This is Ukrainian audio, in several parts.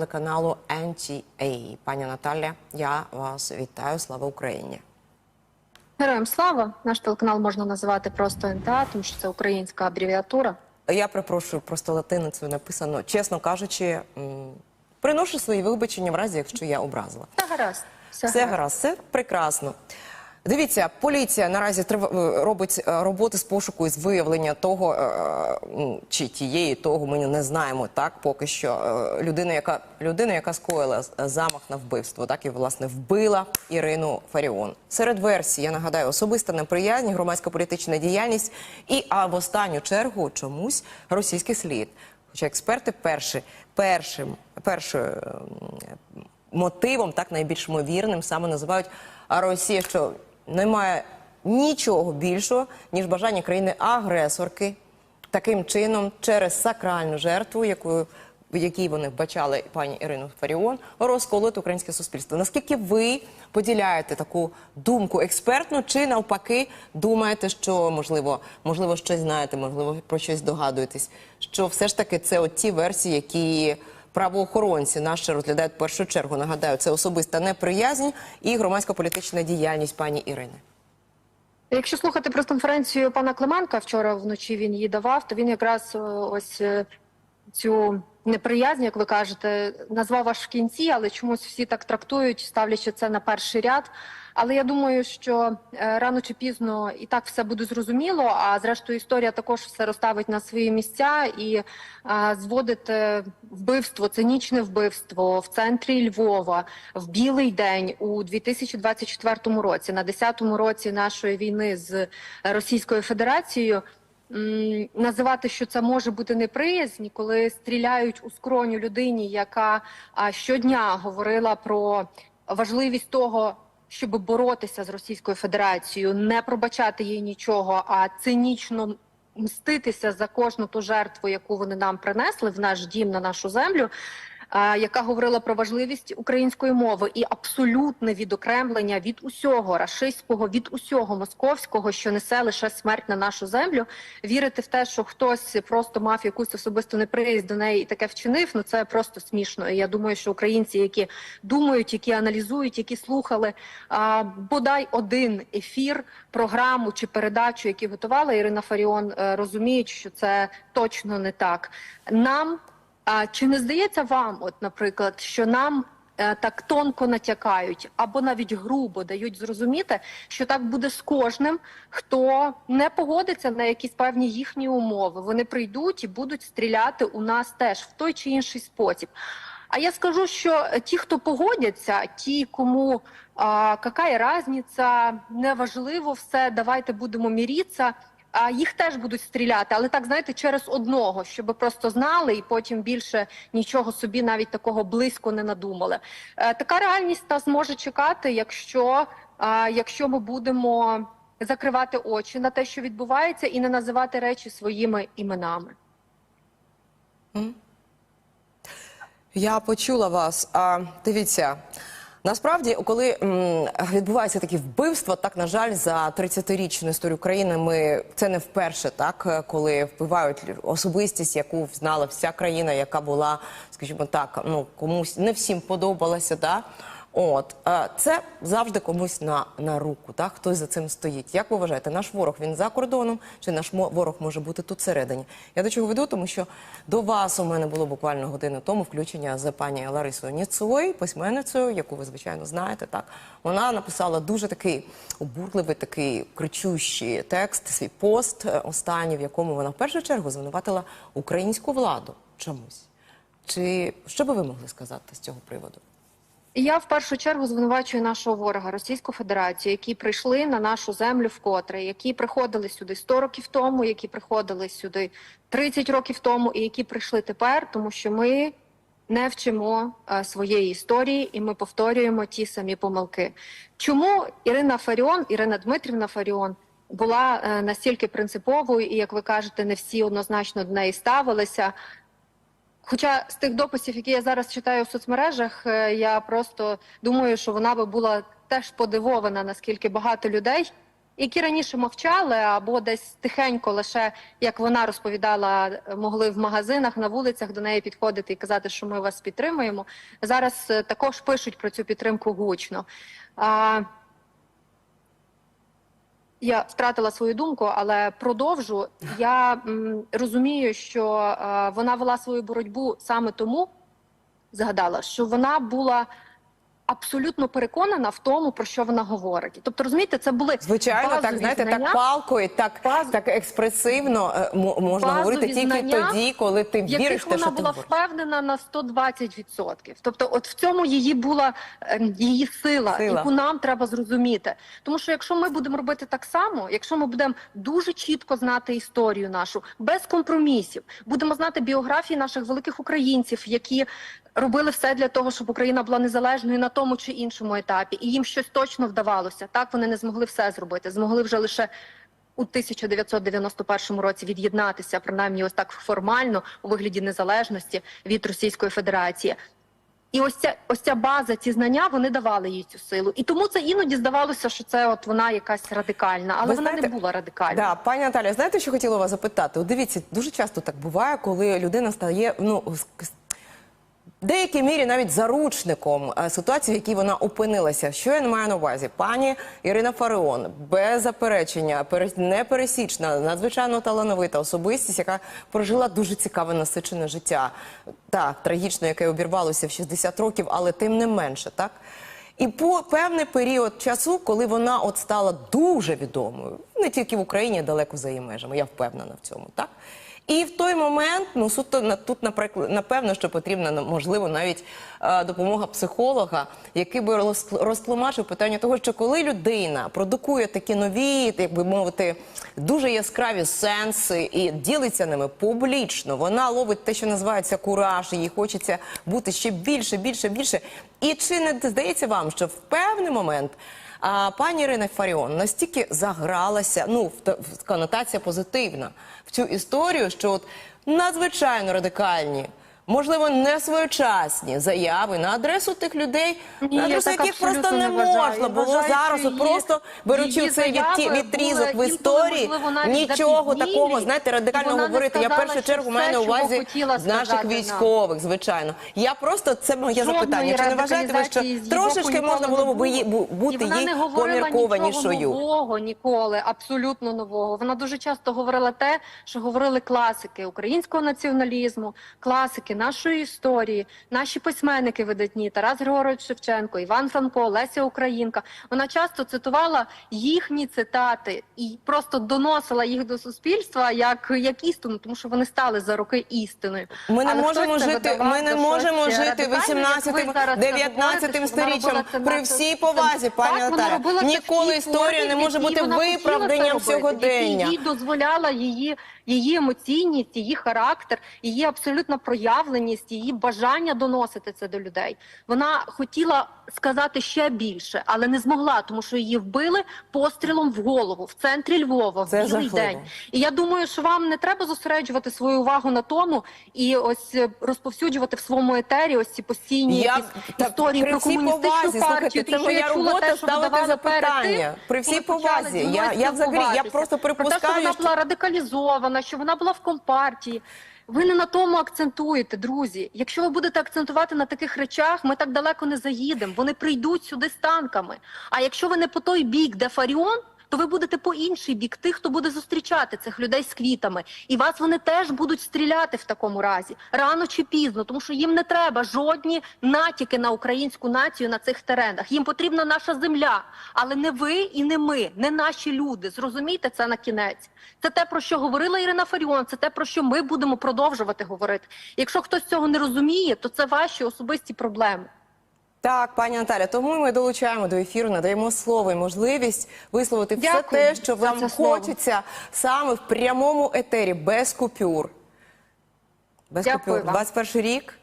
телеканалу NTA. Пані Наталя, я вас вітаю. Слава Україні! Героям слава! Наш телеканал можна називати просто НТА, тому що це українська абревіатура. Я припрошую, просто латиницею написано, чесно кажучи, приношу свої вибачення в разі, якщо я образила. Та гаразд. Все, Все гаразд, все прекрасно. Дивіться, поліція наразі е, робить е, роботи з пошуку і з виявлення того, е, чи тієї того ми не знаємо так. Поки що людина, яка людина, яка скоїла замах на вбивство, так і власне вбила Ірину Фаріон. Серед версій, я нагадаю, особиста неприязнь, громадська політична діяльність і а в останню чергу чомусь російський слід. Хоча експерти перші, першим, першою мотивом, так найбільш ймовірним, саме називають Росія, що немає нічого більшого, ніж бажання країни-агресорки таким чином через сакральну жертву, якою в якій вони вбачали пані Ірину Фаріон, розколоти українське суспільство. Наскільки ви поділяєте таку думку експертну, чи навпаки думаєте, що можливо, можливо, щось знаєте, можливо, про щось догадуєтесь, що все ж таки це от ті версії, які правоохоронці наші розглядають першу чергу. Нагадаю, це особиста неприязнь і громадська політична діяльність пані Ірини. Якщо слухати прес-конференцію пана Клименка, вчора вночі він її давав, то він якраз е, ось е, цю неприязнь, як ви кажете, назвав аж в кінці, але чомусь всі так трактують, ставлячи це на перший ряд. Але я думаю, що е, рано чи пізно і так все буде зрозуміло. А зрештою, історія також все розставить на свої місця і е, зводити вбивство, цинічне вбивство в центрі Львова в білий день у 2024 році, на 10-му році нашої війни з Російською Федерацією. Називати, що це може бути неприязнь, коли стріляють у скроню людині, яка щодня говорила про важливість того, щоб боротися з Російською Федерацією, не пробачати їй нічого, а цинічно мститися за кожну ту жертву, яку вони нам принесли в наш дім на нашу землю. А, Яка говорила про важливість української мови і абсолютне відокремлення від усього рашистського, від усього московського, що несе лише смерть на нашу землю. Вірити в те, що хтось просто мав якусь особисту неприязнь до неї і таке вчинив. Ну це просто смішно. Я думаю, що українці, які думають, які аналізують, які слухали а, бодай один ефір, програму чи передачу, які готувала Ірина Фаріон, е, розуміють, що це точно не так. Нам а чи не здається вам, от, наприклад, що нам е, так тонко натякають або навіть грубо дають зрозуміти, що так буде з кожним, хто не погодиться на якісь певні їхні умови. Вони прийдуть і будуть стріляти у нас теж в той чи інший спосіб. А я скажу, що ті, хто погодяться, ті, кому а, яка різниця, неважливо все, давайте будемо міритися. Їх теж будуть стріляти, але так знаєте, через одного, щоб просто знали, і потім більше нічого собі навіть такого близько не надумали. Е, така реальність нас може чекати, якщо, якщо ми будемо закривати очі на те, що відбувається, і не називати речі своїми іменами. Я почула вас. А дивіться. Насправді, коли м, відбуваються такі вбивства, так на жаль, за 30-річну історію країни, ми це не вперше, так коли вбивають особистість, яку знала вся країна, яка була, скажімо так, ну комусь не всім подобалася. Да? От це завжди комусь на, на руку, так хтось за цим стоїть. Як ви вважаєте, наш ворог він за кордоном, чи наш ворог може бути тут всередині? Я до чого веду, тому що до вас у мене було буквально годину тому включення з пані Ларисою Ніцой, письменницею, яку ви звичайно знаєте. Так вона написала дуже такий обурливий, такий кричущий текст, свій пост е, останній, в якому вона в першу чергу звинуватила українську владу чомусь. Чи що би ви могли сказати з цього приводу? Я в першу чергу звинувачую нашого ворога Російську Федерацію, які прийшли на нашу землю вкотре, які приходили сюди 100 років тому, які приходили сюди 30 років тому, і які прийшли тепер, тому що ми не вчимо е, своєї історії і ми повторюємо ті самі помилки. Чому Ірина Фаріон, Ірина Дмитрівна Фаріон була е, настільки принциповою, і як ви кажете, не всі однозначно до неї ставилися. Хоча з тих дописів, які я зараз читаю в соцмережах, е, я просто думаю, що вона би була теж подивована, наскільки багато людей, які раніше мовчали або десь тихенько, лише як вона розповідала, могли в магазинах на вулицях до неї підходити і казати, що ми вас підтримуємо. Зараз е, також пишуть про цю підтримку гучно. Я втратила свою думку, але продовжу. Я м, розумію, що е, вона вела свою боротьбу саме тому, згадала, що вона була абсолютно переконана в тому, про що вона говорить. Тобто, розумієте, це були Звичайно, так знаєте, знання, так палкою, так, Баз- так експресивно е, мо- можна говорити тільки знання, тоді, коли ти віриш яких те, вона що ти була говориш. впевнена на 120%. Тобто, от в цьому її була ем, її сила, Сила. яку нам треба зрозуміти. Тому що якщо ми будемо робити так само, якщо ми будемо дуже чітко знати історію нашу, без компромісів, будемо знати біографії наших великих українців, які робили все для того, щоб Україна була незалежною на тому чи іншому етапі, і їм щось точно вдавалося. Так вони не змогли все зробити, змогли вже лише. У 1991 році від'єднатися, принаймні ось так формально у вигляді незалежності від Російської Федерації. І ось ця ось ця база, ці знання вони давали їй цю силу. І тому це іноді здавалося, що це от вона якась радикальна, але Ви вона знаєте, не була радикальна. Да, пані Наталя, знаєте, що хотіла вас запитати? От дивіться, дуже часто так буває, коли людина стає ну деякій мірі навіть заручником е, ситуації, в якій вона опинилася. Що я не маю на увазі? Пані Ірина Фареон, без заперечення, пере- непересічна, надзвичайно талановита особистість, яка прожила дуже цікаве насичене життя. Так, трагічно, яке обірвалося в 60 років, але тим не менше, так? І по певний період часу, коли вона от стала дуже відомою, не тільки в Україні, а далеко за її межами, я впевнена в цьому, так? І в той момент, ну суто тут, наприклад, напевно, що потрібна ну, можливо навіть е, допомога психолога, який би роз- розтлумачив питання того, що коли людина продукує такі нові, як би мовити, дуже яскраві сенси і ділиться ними публічно, вона ловить те, що називається кураж, їй хочеться бути ще більше, більше, більше. І чи не здається вам, що в певний момент а пані Ірина Фаріон настільки загралася, ну в та- в- конотація позитивна в цю історію, що от надзвичайно радикальні. Можливо, не своєчасні заяви на адресу тих людей, Ні, на адресу яких просто не можна було зараз, от її- просто беручи цей відрізок в історії, нічого такого, знаєте, радикально говорити. Я в першу чергу маю на увазі наших сказати нам. військових, звичайно. Я просто це моє Жодної запитання. Чи не вважаєте ви, що трошечки можна було б бути вона їй не говорила нічого поміркованішою? нового ніколи, абсолютно нового. Вона дуже часто говорила те, що говорили класики українського націоналізму, класики нашої історії, наші письменники видатні Тарас Григорович Шевченко, Іван Франко, Леся Українка. Вона часто цитувала їхні цитати і просто доносила їх до суспільства як, як істину, тому що вони стали за роки істиною. Ми не Але можемо жити. Ми не можемо жити радикальне, як 18 зараз це говорите, 19 що сторіччям при всій повазі, пані Наталя. Ніколи історія не може бути виправданням сьогодення. Їй дозволяла її, її емоційність, її характер, її абсолютно абсолютна проявленість, її бажання доносити це до людей. Вона хотіла сказати ще більше, але не змогла, тому що її вбили пострілом в голову в центрі Львова в білий день. І я думаю, що вам не треба зосереджувати свою увагу на тому і ось е, розповсюджувати в своєму етері ось ці постійні Я якісь та історії про комуністичну повазі, слухайте, партію. це тому що я чула те, що ставити видавали перед тим, При всій повазі. Я- я взагалі- я просто Про те, припускаю, що вона була радикалізована, що вона була в компартії. Ви не на тому акцентуєте, друзі. Якщо ви будете акцентувати на таких речах, ми так далеко не заїдемо. Вони прийдуть сюди з танками. А якщо ви не по той бік, де Фаріон, то ви будете по інший бік тих, хто буде зустрічати цих людей з квітами, і вас вони теж будуть стріляти в такому разі рано чи пізно, тому що їм не треба жодні натяки на українську націю на цих теренах. Їм потрібна наша земля, але не ви і не ми, не наші люди. Зрозумійте це на кінець. Це те про що говорила Ірина Фаріон. Це те про що ми будемо продовжувати говорити. Якщо хтось цього не розуміє, то це ваші особисті проблеми. Так, пані Наталя, тому ми долучаємо до ефіру, надаємо слово і можливість висловити все Дякую те, що вам хочеться саме в прямому етері, без купюр. Без Дякую купюр. вам. 21 рік,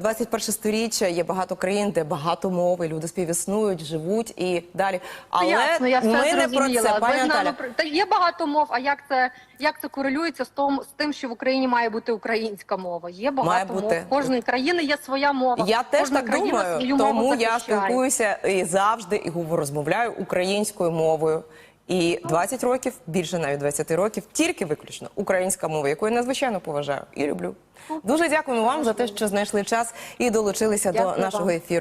21 сторіччя, є багато країн, де багато мови, люди співіснують, живуть і далі. Але Ясно, я все ми не про це, пані Наталя. Та є багато мов. А як це як це корелюється з том з тим, що в Україні має бути українська мова? Є багато Має мов. бути. Кожної країни є своя мова. Я теж так думаю, тому я спілкуюся і завжди і говорю, розмовляю українською мовою. І 20 років, більше навіть 20 років, тільки виключно українська мова, яку я надзвичайно поважаю і люблю. Дуже дякуємо вам за те, що знайшли час і долучилися Дякую до нашого вам. ефіру.